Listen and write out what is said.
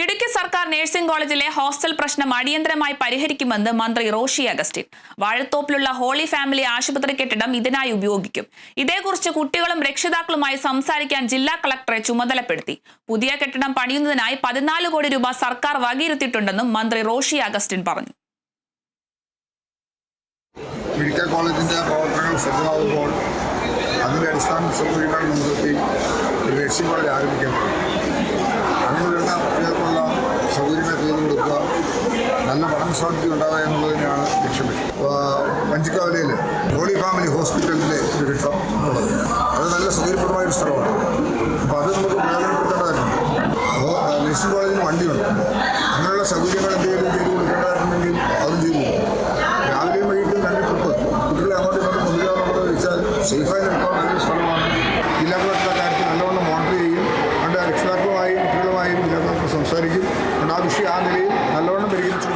ഇടുക്കി സർക്കാർ നഴ്സിംഗ് കോളേജിലെ ഹോസ്റ്റൽ പ്രശ്നം അടിയന്തരമായി പരിഹരിക്കുമെന്ന് മന്ത്രി റോഷി അഗസ്റ്റിൻ. വാഴത്തോപ്പിലുള്ള ഹോളി ഫാമിലി ആശുപത്രി കെട്ടിടം ഇതിനായി ഉപയോഗിക്കും. ഇതേക്കുറിച്ച് കുട്ടികളും രക്ഷിതാക്കളുമായി സംസാരിക്കാൻ ജില്ലാ കളക്ടറെ ചുമതലപ്പെടുത്തി. പുതിയ കെട്ടിടം പണിയുന്നതിനായി പതിനാല് കോടി രൂപ സർക്കാർ വകയിരുത്തിയിട്ടുണ്ടെന്നും മന്ത്രി റോഷി അഗസ്റ്റിൻ പറഞ്ഞു. പ്രവർത്തനങ്ങൾ അടിസ്ഥാന സൗകര്യങ്ങൾ മുൻനിർത്തി ഒരു നഴ്സിംഗ് കോളേജ് ആരംഭിക്കേണ്ടത് അങ്ങനെ വരുന്ന കുട്ടികൾക്കുള്ള സൗകര്യങ്ങൾ ചെയ്തു കൊടുക്കുക നല്ല ഉണ്ടാവുക എന്നുള്ളത് തന്നെയാണ് ലക്ഷ്യം വഞ്ചിക്കാവലയിൽ ഹോളി ഫാമിലി ഹോസ്പിറ്റലിലെ ഒരു കെട്ടിടം ഉള്ളത്. അത് നല്ല സൗകര്യപ്രദമായ ഒരു സ്ഥലമാണ്. അപ്പോൾ അത് നമുക്ക് പ്രയോജനപ്പെടുത്തേണ്ടതായിരുന്നു അപ്പോൾ നഴ്സിംഗ് കോളേജിന് വണ്ടിയുണ്ട്. അങ്ങനെയുള്ള സൗകര്യങ്ങൾ എന്തെങ്കിലും ചെയ്തു കൊടുക്കേണ്ടതായിട്ടുണ്ടെങ്കിൽ അതും ചെയ്തു രാവിലെയും വൈകിട്ടും രണ്ട് ട്രിപ്പ് കുട്ടികളെ അങ്ങോട്ട് ഇങ്ങോട്ടും കൊണ്ടുവരാമെന്നുള്ളത് വെച്ചാൽ സേഫായി നിൽക്കാൻ നല്ലൊരു സ്ഥലമാണ്. ജില്ലാ കാര്യത്തിൽ നല്ലവണ്ണം മോണിറ്റർ ചെയ്യും അവിടെ രക്ഷിതാക്കളുമായും കുട്ടികളുമായും ജില്ലാ സംസാരിക്കും. അതുകൊണ്ട് ആ വിഷയം ആ നിലയിൽ നല്ലവണ്ണം പരിഗണിക്കും